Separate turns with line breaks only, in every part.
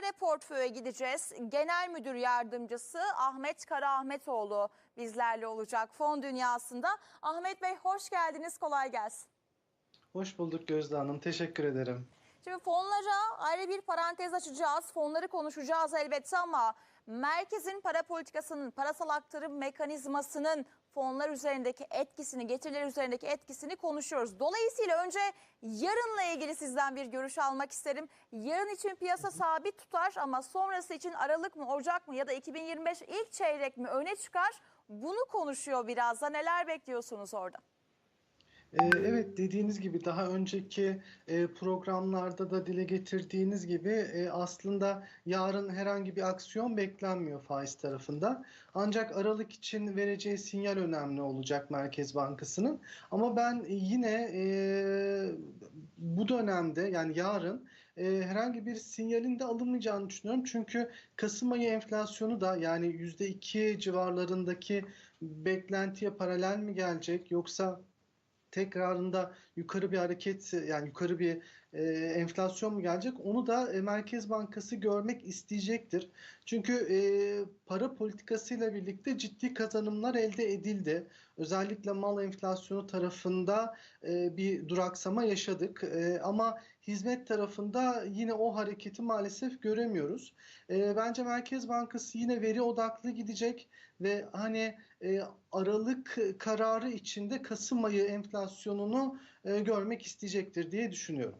istişare portföye gideceğiz. Genel Müdür Yardımcısı Ahmet Karaahmetoğlu bizlerle olacak fon dünyasında. Ahmet Bey hoş geldiniz, kolay gelsin.
Hoş bulduk Gözde Hanım. Teşekkür ederim.
Şimdi fonlara ayrı bir parantez açacağız. Fonları konuşacağız elbette ama merkezin para politikasının, parasal aktarım mekanizmasının fonlar üzerindeki etkisini, getiriler üzerindeki etkisini konuşuyoruz. Dolayısıyla önce yarınla ilgili sizden bir görüş almak isterim. Yarın için piyasa sabit tutar ama sonrası için Aralık mı, Ocak mı ya da 2025 ilk çeyrek mi öne çıkar? Bunu konuşuyor biraz da. Neler bekliyorsunuz orada?
Ee, evet dediğiniz gibi daha önceki e, programlarda da dile getirdiğiniz gibi e, aslında yarın herhangi bir aksiyon beklenmiyor faiz tarafında. Ancak Aralık için vereceği sinyal önemli olacak Merkez Bankası'nın. Ama ben yine e, bu dönemde yani yarın herhangi bir sinyalin de alınmayacağını düşünüyorum. Çünkü Kasım ayı enflasyonu da yani %2 civarlarındaki beklentiye paralel mi gelecek yoksa tekrarında yukarı bir hareket yani yukarı bir e, enflasyon mu gelecek onu da e, Merkez Bankası görmek isteyecektir. Çünkü e, para politikasıyla birlikte ciddi kazanımlar elde edildi. Özellikle mal enflasyonu tarafında e, bir duraksama yaşadık. E, ama hizmet tarafında yine o hareketi maalesef göremiyoruz. E, bence Merkez Bankası yine veri odaklı gidecek ve hani e, Aralık kararı içinde Kasım ayı enflasyonunu e, görmek isteyecektir diye düşünüyorum.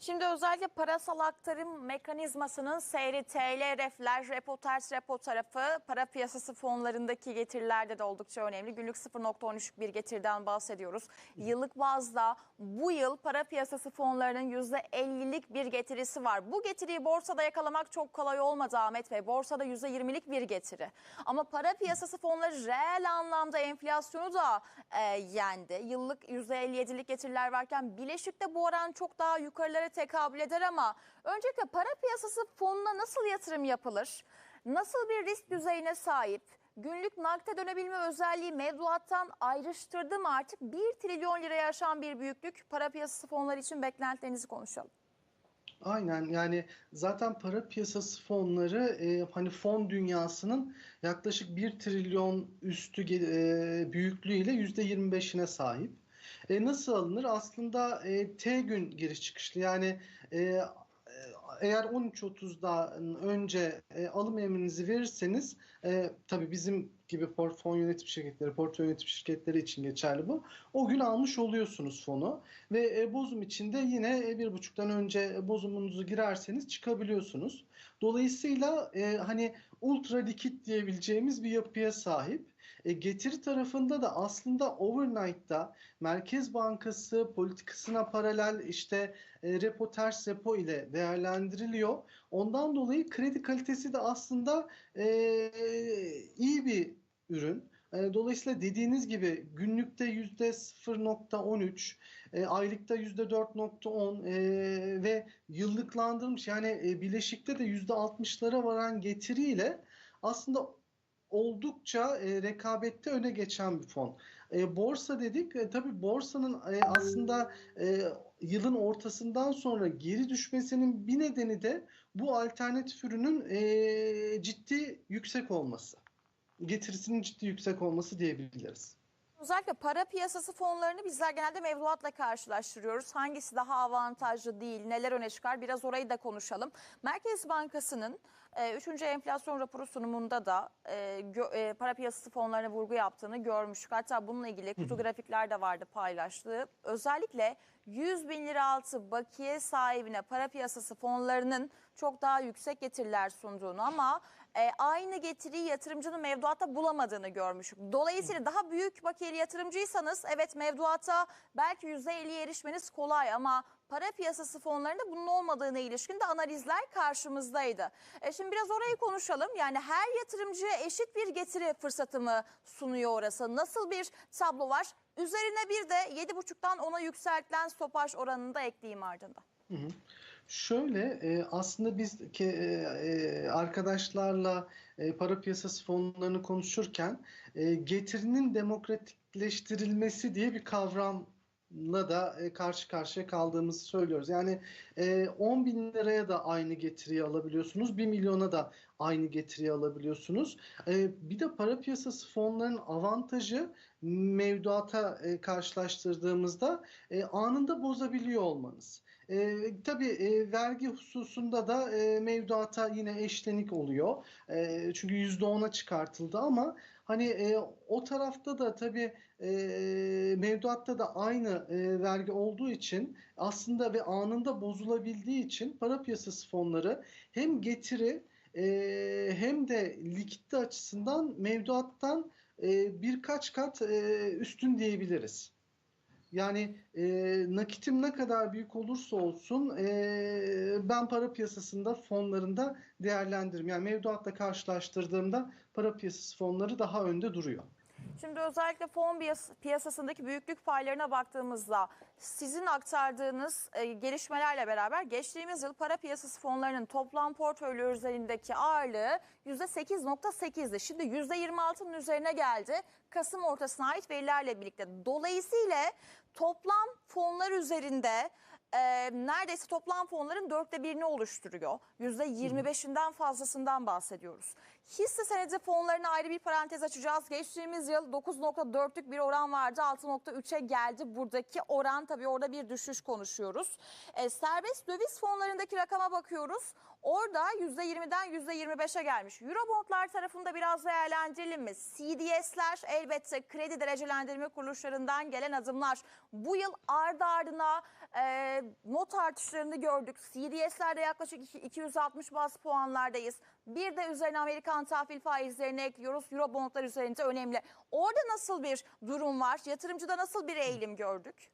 Şimdi özellikle parasal aktarım mekanizmasının seyri TL, refler, repo ters repo tarafı para piyasası fonlarındaki getirilerde de oldukça önemli. Günlük 0.13'lük bir getiriden bahsediyoruz. Yıllık bazda bu yıl para piyasası fonlarının %50'lik bir getirisi var. Bu getiriyi borsada yakalamak çok kolay olmadı Ahmet Bey. Borsada %20'lik bir getiri. Ama para piyasası fonları reel anlamda enflasyonu da e, yendi. Yıllık %57'lik getiriler varken bileşikte bu oran çok daha yukarılara tekabül eder ama öncelikle para piyasası fonuna nasıl yatırım yapılır? Nasıl bir risk düzeyine sahip? Günlük nakde dönebilme özelliği mevduattan ayrıştırdı mı artık? 1 trilyon liraya aşan bir büyüklük para piyasası fonları için beklentilerinizi konuşalım.
Aynen yani zaten para piyasası fonları e, hani fon dünyasının yaklaşık 1 trilyon üstü e, büyüklüğüyle %25'ine sahip. E, nasıl alınır? Aslında e, T gün giriş çıkışlı yani e, eğer 13.30'dan önce e, alım emrinizi verirseniz e, tabii bizim gibi fon yönetim şirketleri, portföy yönetim şirketleri için geçerli bu. O gün almış oluyorsunuz fonu ve e, bozum içinde yine e, bir buçuktan önce bozumunuzu girerseniz çıkabiliyorsunuz. Dolayısıyla e, hani ultra likit diyebileceğimiz bir yapıya sahip. E, getiri tarafında da aslında overnight'ta Merkez Bankası politikasına paralel işte e, repo ters repo ile değerlendiriliyor. Ondan dolayı kredi kalitesi de aslında e, iyi bir ürün. E, Dolayısıyla dediğiniz gibi günlükte yüzde 0.13, e, aylıkta yüzde 4.10 e, ve yıllıklandırılmış yani e, bileşikte de yüzde 60'lara varan getiriyle aslında oldukça e, rekabette öne geçen bir fon. E, borsa dedik. E, tabii borsanın e, aslında e, yılın ortasından sonra geri düşmesinin bir nedeni de bu alternatif ürünün e, ciddi yüksek olması. Getirisinin ciddi yüksek olması diyebiliriz.
Özellikle para piyasası fonlarını bizler genelde mevduatla karşılaştırıyoruz. Hangisi daha avantajlı değil, neler öne çıkar biraz orayı da konuşalım. Merkez Bankası'nın 3. enflasyon raporu sunumunda da e, gö, e, para piyasası fonlarına vurgu yaptığını görmüştük. Hatta bununla ilgili kutu grafikler de vardı paylaştığı. Özellikle 100 bin lira altı bakiye sahibine para piyasası fonlarının çok daha yüksek getiriler sunduğunu ama e, aynı getiriyi yatırımcının mevduatta bulamadığını görmüştük. Dolayısıyla daha büyük bakiyeli yatırımcıysanız evet mevduata belki %50'ye erişmeniz kolay ama para piyasası fonlarında bunun olmadığına ilişkin de analizler karşımızdaydı. E şimdi biraz orayı konuşalım. Yani her yatırımcıya eşit bir getiri fırsatı mı sunuyor orası? Nasıl bir tablo var? Üzerine bir de 7,5'tan 10'a yükseltilen stopaj oranını da ekleyeyim ardından.
Hı hı. Şöyle e, aslında biz ke, e, arkadaşlarla e, para piyasası fonlarını konuşurken e, getirinin demokratikleştirilmesi diye bir kavram da e, karşı karşıya kaldığımızı söylüyoruz. Yani e, 10 bin liraya da aynı getiriyi alabiliyorsunuz. 1 milyona da aynı getiriyi alabiliyorsunuz. E, bir de para piyasası fonlarının avantajı mevduata e, karşılaştırdığımızda e, anında bozabiliyor olmanız. E, tabii e, vergi hususunda da e, mevduata yine eşlenik oluyor. E, çünkü %10'a çıkartıldı ama hani e, o tarafta da tabii e, mevduatta da aynı e, vergi olduğu için aslında ve anında bozulabildiği için para piyasası fonları hem getiri e, hem de likidite açısından mevduattan e, birkaç kat e, üstün diyebiliriz. Yani e, nakitim ne kadar büyük olursa olsun e, ben para piyasasında fonlarında değerlendiririm. Yani mevduatla karşılaştırdığımda para piyasası fonları daha önde duruyor.
Şimdi özellikle fon piyas- piyasasındaki büyüklük paylarına baktığımızda sizin aktardığınız e, gelişmelerle beraber geçtiğimiz yıl para piyasası fonlarının toplam portföylü üzerindeki ağırlığı %8.8'di. Şimdi %26'nın üzerine geldi. Kasım ortasına ait verilerle birlikte. Dolayısıyla toplam fonlar üzerinde e, neredeyse toplam fonların dörtte birini oluşturuyor. %25'inden fazlasından bahsediyoruz. Hisse senedi fonlarına ayrı bir parantez açacağız. Geçtiğimiz yıl 9.4'lük bir oran vardı. 6.3'e geldi. Buradaki oran tabii orada bir düşüş konuşuyoruz. E, serbest döviz fonlarındaki rakama bakıyoruz. Orada %20'den %25'e gelmiş. Eurobondlar tarafında biraz değerlendirelim mi? CDS'ler elbette kredi derecelendirme kuruluşlarından gelen adımlar. Bu yıl ardı ardına e, not artışlarını gördük. CDS'lerde yaklaşık iki- 260 bas puanlardayız. Bir de üzerine Amerikan tahvil faizlerini ekliyoruz. Eurobondlar üzerinde önemli. Orada nasıl bir durum var? Yatırımcıda nasıl bir eğilim gördük?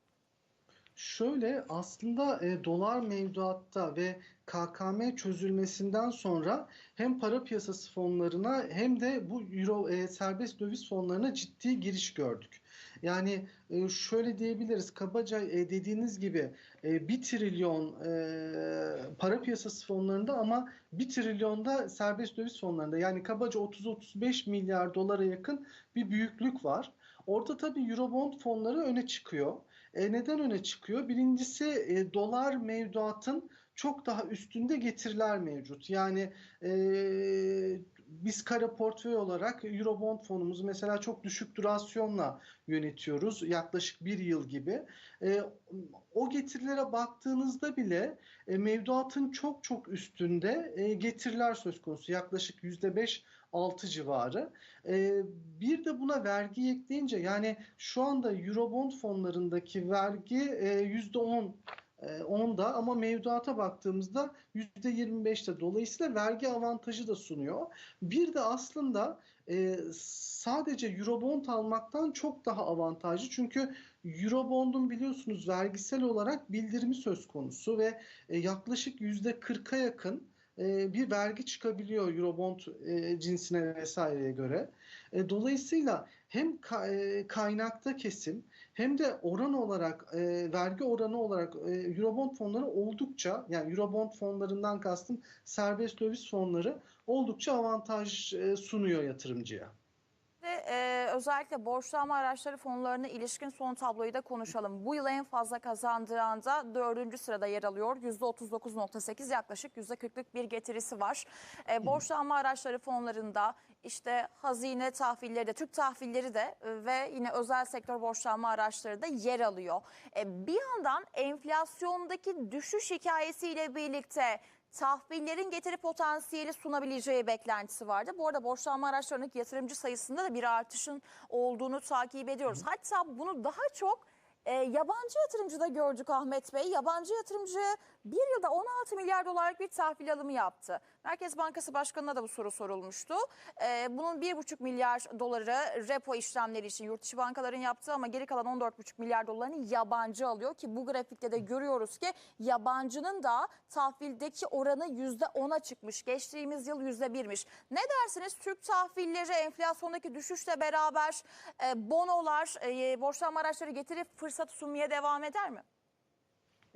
Şöyle aslında e, dolar mevduatta ve KKM çözülmesinden sonra hem para piyasası fonlarına hem de bu euro e, serbest döviz fonlarına ciddi giriş gördük. Yani e, şöyle diyebiliriz kabaca e, dediğiniz gibi e, 1 trilyon e, para piyasası fonlarında ama 1 trilyon da serbest döviz fonlarında yani kabaca 30-35 milyar dolara yakın bir büyüklük var. Orada tabii Eurobond fonları öne çıkıyor. E, neden öne çıkıyor? Birincisi e, dolar mevduatın çok daha üstünde getiriler mevcut. Yani e, biz kara portföy olarak Eurobond fonumuzu mesela çok düşük durasyonla yönetiyoruz. Yaklaşık bir yıl gibi. E, o getirilere baktığınızda bile e, mevduatın çok çok üstünde e, getiriler söz konusu. Yaklaşık %5 6 civarı. E, bir de buna vergi ekleyince yani şu anda Eurobond fonlarındaki vergi e, %10 e, onda ama mevduata baktığımızda %25'te. Dolayısıyla vergi avantajı da sunuyor. Bir de aslında e, sadece Eurobond almaktan çok daha avantajlı. Çünkü Eurobond'un biliyorsunuz vergisel olarak bildirimi söz konusu ve e, yaklaşık %40'a yakın e, bir vergi çıkabiliyor Eurobond e, cinsine vesaireye göre. E, Dolayısıyla hem ka- kaynakta kesim hem de oran olarak e, vergi oranı olarak e, Eurobond fonları oldukça yani Eurobond fonlarından kastım serbest döviz fonları oldukça avantaj e, sunuyor yatırımcıya.
Ve e, özellikle borçlanma araçları fonlarına ilişkin son tabloyu da konuşalım. Bu yıl en fazla kazandıranda dördüncü sırada yer alıyor. %39.8 yaklaşık %40'lık bir getirisi var. E, borçlanma araçları fonlarında işte hazine tahvilleri de, Türk tahvilleri de e, ve yine özel sektör borçlanma araçları da yer alıyor. E, bir yandan enflasyondaki düşüş hikayesiyle birlikte tahvillerin getiri potansiyeli sunabileceği beklentisi vardı. Bu arada borçlanma araçlarındaki yatırımcı sayısında da bir artışın olduğunu takip ediyoruz. Hatta bunu daha çok e, yabancı yatırımcıda gördük Ahmet Bey. Yabancı yatırımcı bir yılda 16 milyar dolarlık bir tahvil alımı yaptı. Merkez Bankası Başkanı'na da bu soru sorulmuştu. E, bunun 1,5 milyar doları repo işlemleri için yurt dışı bankaların yaptığı ama geri kalan 14,5 milyar dolarını yabancı alıyor ki bu grafikte de görüyoruz ki yabancının da tahvildeki oranı %10'a çıkmış. Geçtiğimiz yıl %1'miş. Ne dersiniz Türk tahvilleri enflasyondaki düşüşle beraber e, bonolar, e, borçlanma araçları getirip fırsat sunmaya devam eder mi?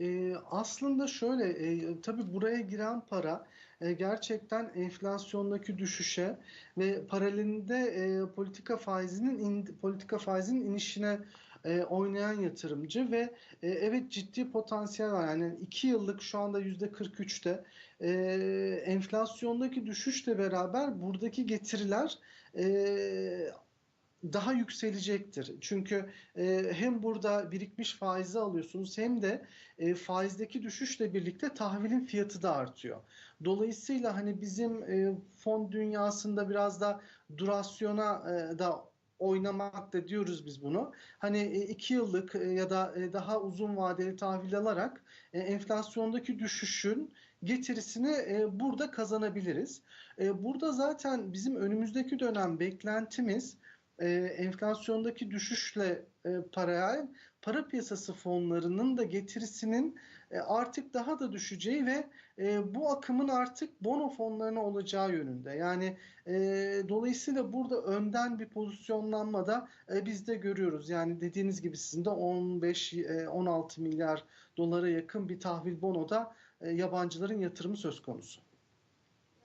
Ee, aslında şöyle, e, tabii buraya giren para e, gerçekten enflasyondaki düşüşe ve paralelinde e, politika faizinin in- politika faizinin inişine e, oynayan yatırımcı ve e, evet ciddi potansiyel var. Yani 2 yıllık şu anda %43'te e, enflasyondaki düşüşle beraber buradaki getiriler e, daha yükselecektir. Çünkü e, hem burada birikmiş faizi alıyorsunuz hem de e, faizdeki düşüşle birlikte tahvilin fiyatı da artıyor. Dolayısıyla hani bizim e, fon dünyasında biraz da durasyona e, da oynamak da diyoruz biz bunu. Hani e, iki yıllık e, ya da e, daha uzun vadeli tahvil alarak e, enflasyondaki düşüşün getirisini e, burada kazanabiliriz. E, burada zaten bizim önümüzdeki dönem beklentimiz e, enflasyondaki düşüşle e, paralel para piyasası fonlarının da getirisinin e, artık daha da düşeceği ve e, bu akımın artık bono fonlarına olacağı yönünde. Yani e, dolayısıyla burada önden bir pozisyonlanma da e, biz de görüyoruz. Yani dediğiniz gibi sizin de 15-16 milyar dolara yakın bir tahvil bonoda e, yabancıların yatırımı söz konusu.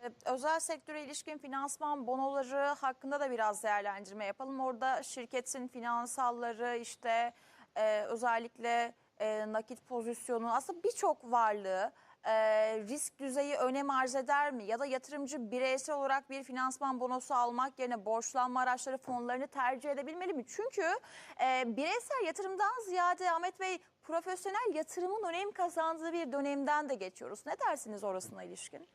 Ee, Özel sektöre ilişkin finansman bonoları hakkında da biraz değerlendirme yapalım. Orada şirketin finansalları işte e, özellikle e, nakit pozisyonu aslında birçok varlığı e, risk düzeyi önem arz eder mi? Ya da yatırımcı bireysel olarak bir finansman bonosu almak yerine borçlanma araçları fonlarını tercih edebilmeli mi? Çünkü e, bireysel yatırımdan ziyade Ahmet Bey profesyonel yatırımın önem kazandığı bir dönemden de geçiyoruz. Ne dersiniz orasına ilişkin?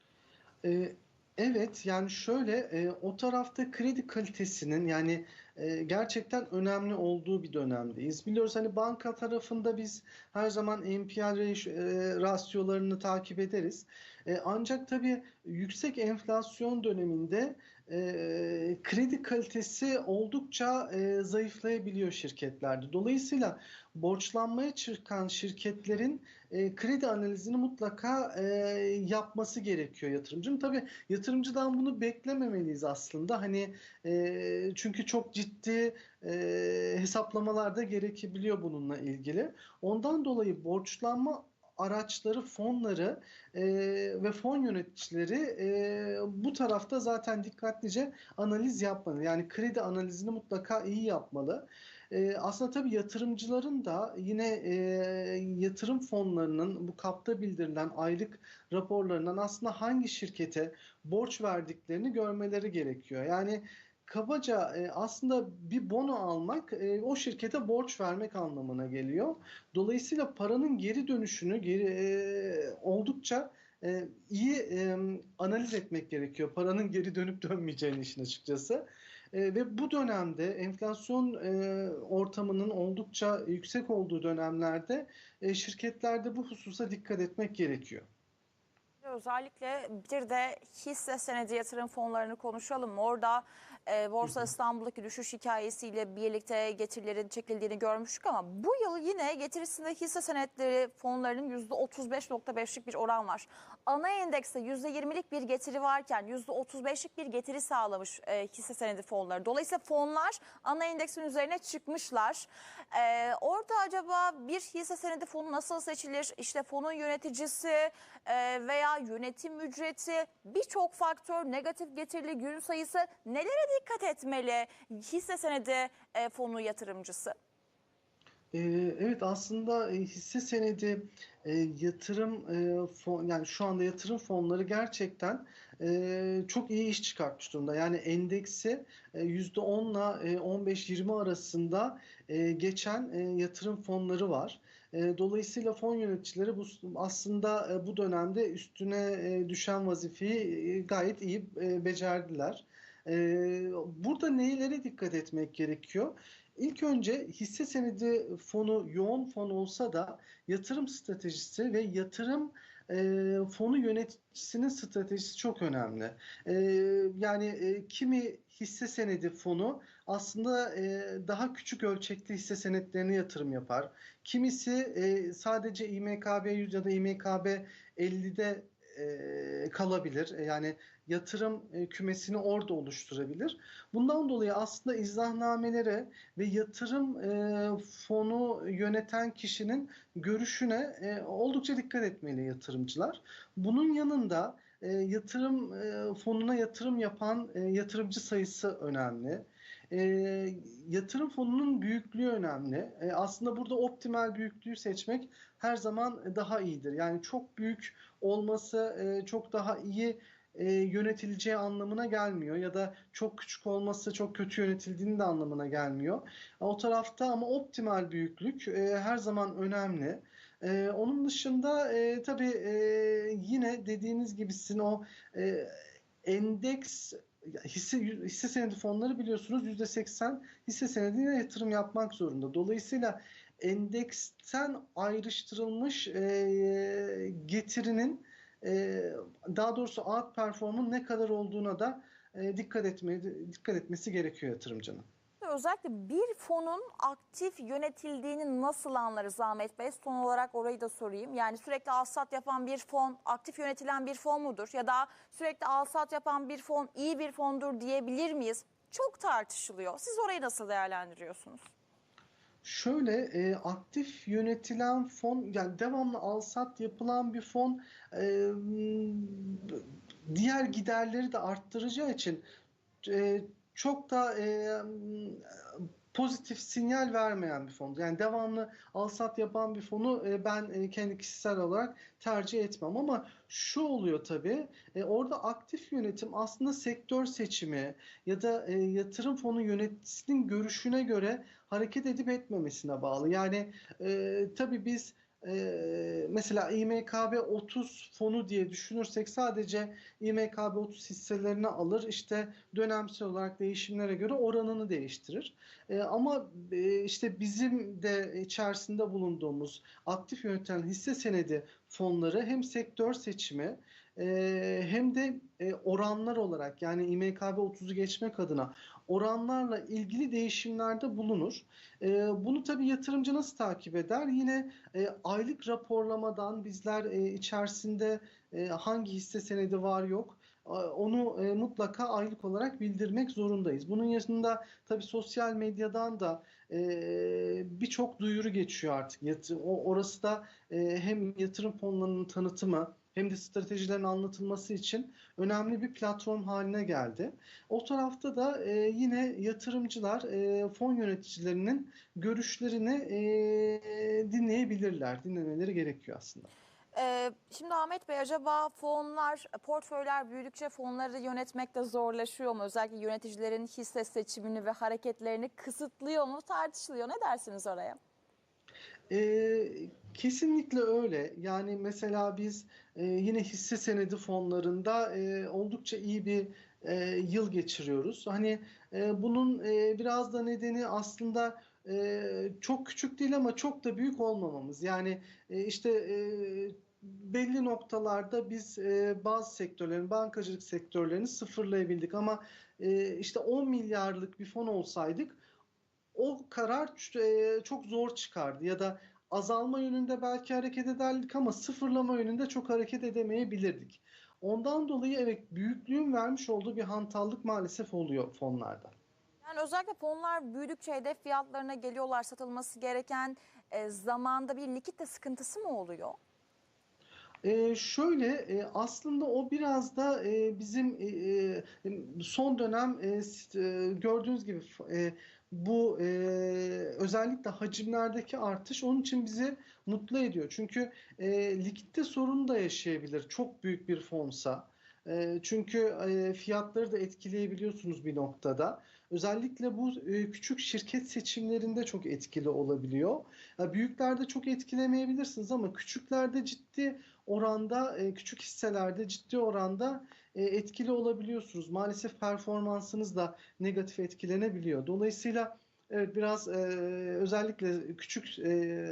Ee, Evet yani şöyle e, o tarafta kredi kalitesinin yani e, gerçekten önemli olduğu bir dönemdeyiz. Biliyoruz hani banka tarafında biz her zaman NPL e, rasyolarını takip ederiz. E, ancak tabii yüksek enflasyon döneminde e, kredi kalitesi oldukça e, zayıflayabiliyor şirketlerde. Dolayısıyla borçlanmaya çıkan şirketlerin e, kredi analizini mutlaka e, yapması gerekiyor yatırımcının. Tabii yatırımcıdan bunu beklememeliyiz aslında. Hani e, çünkü çok ciddi e, hesaplamalar da gerekebiliyor bununla ilgili. Ondan dolayı borçlanma araçları, fonları e, ve fon yöneticileri e, bu tarafta zaten dikkatlice analiz yapmalı. Yani kredi analizini mutlaka iyi yapmalı. E, aslında tabii yatırımcıların da yine e, yatırım fonlarının bu kapta bildirilen aylık raporlarından aslında hangi şirkete borç verdiklerini görmeleri gerekiyor. Yani kabaca e, aslında bir bono almak e, o şirkete borç vermek anlamına geliyor. Dolayısıyla paranın geri dönüşünü geri e, oldukça e, iyi e, analiz etmek gerekiyor. Paranın geri dönüp dönmeyeceğini işin açıkçası. E, ve bu dönemde enflasyon e, ortamının oldukça yüksek olduğu dönemlerde e, şirketlerde bu hususa dikkat etmek gerekiyor.
Özellikle bir de hisse senedi yatırım fonlarını konuşalım. Orada e, Borsa İstanbul'daki düşüş hikayesiyle birlikte getirilerin çekildiğini görmüştük ama bu yıl yine getirisinde hisse senetleri fonlarının %35.5'lik bir oran var. Ana endekste %20'lik bir getiri varken %35'lik bir getiri sağlamış e, hisse senedi fonları. Dolayısıyla fonlar ana endeksin üzerine çıkmışlar. E, orada acaba bir hisse senedi fonu nasıl seçilir? İşte fonun yöneticisi e, veya yönetim ücreti birçok faktör negatif getirili gün sayısı nelere dikkat etmeli hisse senedi e, fonu yatırımcısı?
Ee, Evet aslında e, hisse senedi e, yatırım e, fon yani şu anda yatırım fonları gerçekten çok iyi iş çıkartmış durumda. Yani endeksi e, %10'la e, 15-20 arasında geçen yatırım fonları var. Dolayısıyla fon yöneticileri bu aslında bu dönemde üstüne düşen vazifeyi gayet iyi becerdiler. E, Burada neylere dikkat etmek gerekiyor? İlk önce hisse senedi fonu yoğun fon olsa da yatırım stratejisi ve yatırım e, fonu yöneticisinin stratejisi çok önemli. E, yani e, kimi hisse senedi fonu aslında e, daha küçük ölçekli hisse senetlerine yatırım yapar. Kimisi e, sadece İMKB 100 ya da İMKB 50'de e, kalabilir. Yani yatırım e, kümesini orada oluşturabilir. Bundan dolayı aslında izahnnamelere ve yatırım e, fonu yöneten kişinin görüşüne e, oldukça dikkat etmeli yatırımcılar. Bunun yanında yatırım fonuna yatırım yapan yatırımcı sayısı önemli. e, yatırım fonunun büyüklüğü önemli. E, aslında burada optimal büyüklüğü seçmek her zaman daha iyidir. Yani çok büyük olması e, çok daha iyi e, yönetileceği anlamına gelmiyor ya da çok küçük olması çok kötü yönetildiğinin de anlamına gelmiyor. O tarafta ama optimal büyüklük e, her zaman önemli. E, onun dışında e, tabii e, yine dediğiniz gibi sizin o e, endeks hisse, hisse senedi fonları biliyorsunuz %80 hisse senedine yatırım yapmak zorunda. Dolayısıyla endeksten ayrıştırılmış e, getirinin e, daha doğrusu outperform'un ne kadar olduğuna da e, dikkat etmeye dikkat etmesi gerekiyor yatırımcının.
Özellikle bir fonun aktif yönetildiğini nasıl anlarız Ahmet Bey? Son olarak orayı da sorayım. Yani sürekli alsat yapan bir fon aktif yönetilen bir fon mudur? Ya da sürekli alsat yapan bir fon iyi bir fondur diyebilir miyiz? Çok tartışılıyor. Siz orayı nasıl değerlendiriyorsunuz?
Şöyle e, aktif yönetilen fon yani devamlı alsat yapılan bir fon e, diğer giderleri de arttıracağı için e, çok da e, pozitif sinyal vermeyen bir fon. Yani devamlı alsat yapan bir fonu e, ben e, kendi kişisel olarak tercih etmem ama şu oluyor tabii e, orada aktif yönetim aslında sektör seçimi ya da e, yatırım fonu yöneticisinin görüşüne göre hareket edip etmemesine bağlı. Yani e, tabii biz e, mesela İMKB 30 fonu diye düşünürsek sadece İMKB 30 hisselerini alır işte dönemsel olarak değişimlere göre oranını değiştirir. E, ama e, işte bizim de içerisinde bulunduğumuz aktif yönetilen hisse senedi fonları hem sektör seçimi e, hem de e, oranlar olarak yani İMKB 30'u geçmek adına oranlarla ilgili değişimlerde bulunur. E, bunu tabii yatırımcı nasıl takip eder? Yine e, aylık raporlamadan bizler e, içerisinde e, hangi hisse senedi var yok onu e, mutlaka aylık olarak bildirmek zorundayız. Bunun yanında tabii sosyal medyadan da e, birçok duyuru geçiyor artık. Yatırım, orası da e, hem yatırım fonlarının tanıtımı hem de stratejilerin anlatılması için önemli bir platform haline geldi. O tarafta da e, yine yatırımcılar e, fon yöneticilerinin görüşlerini e, dinleyebilirler. Dinlemeleri gerekiyor aslında.
Ee, şimdi Ahmet Bey acaba fonlar, portföyler büyüdükçe fonları yönetmekte zorlaşıyor mu? Özellikle yöneticilerin hisse seçimini ve hareketlerini kısıtlıyor mu? Tartışılıyor. Ne dersiniz oraya?
Ee, kesinlikle öyle. Yani mesela biz e, yine hisse senedi fonlarında e, oldukça iyi bir e, yıl geçiriyoruz. Hani e, bunun e, biraz da nedeni aslında e, çok küçük değil ama çok da büyük olmamamız. Yani e, işte e, belli noktalarda biz e, bazı sektörlerin, bankacılık sektörlerini sıfırlayabildik ama e, işte 10 milyarlık bir fon olsaydık o karar e, çok zor çıkardı ya da azalma yönünde belki hareket ederdik ama sıfırlama yönünde çok hareket edemeyebilirdik. Ondan dolayı evet büyüklüğün vermiş olduğu bir hantallık maalesef oluyor fonlarda.
Yani özellikle fonlar büyüdükçe hedef fiyatlarına geliyorlar. Satılması gereken e, zamanda bir likitte sıkıntısı mı oluyor?
Ee, şöyle e, aslında o biraz da e, bizim e, e, son dönem e, e, gördüğünüz gibi e, bu e, özellikle hacimlerdeki artış onun için bizi mutlu ediyor. Çünkü e, likitte sorun da yaşayabilir çok büyük bir fonsa. E, çünkü e, fiyatları da etkileyebiliyorsunuz bir noktada. Özellikle bu e, küçük şirket seçimlerinde çok etkili olabiliyor. Ya büyüklerde çok etkilemeyebilirsiniz ama küçüklerde ciddi oranda e, küçük hisselerde ciddi oranda e, etkili olabiliyorsunuz. Maalesef performansınız da negatif etkilenebiliyor. Dolayısıyla evet biraz e, özellikle küçük e,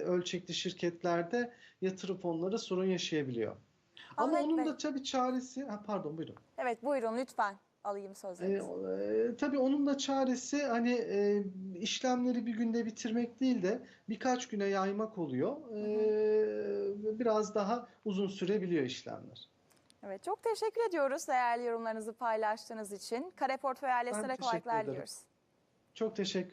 ölçekli şirketlerde yatırım fonları sorun yaşayabiliyor. Ama
Ahmet
onun
Bey.
da tabii çaresi, ha, pardon buyurun.
Evet buyurun lütfen alayım sözlerinizi.
e, tabii onun da çaresi hani e, işlemleri bir günde bitirmek değil de birkaç güne yaymak oluyor. E, biraz daha uzun sürebiliyor işlemler.
Evet çok teşekkür ediyoruz değerli yorumlarınızı paylaştığınız için. Kare Portföy ailesine kolaylıklar diliyoruz.
Çok teşekkür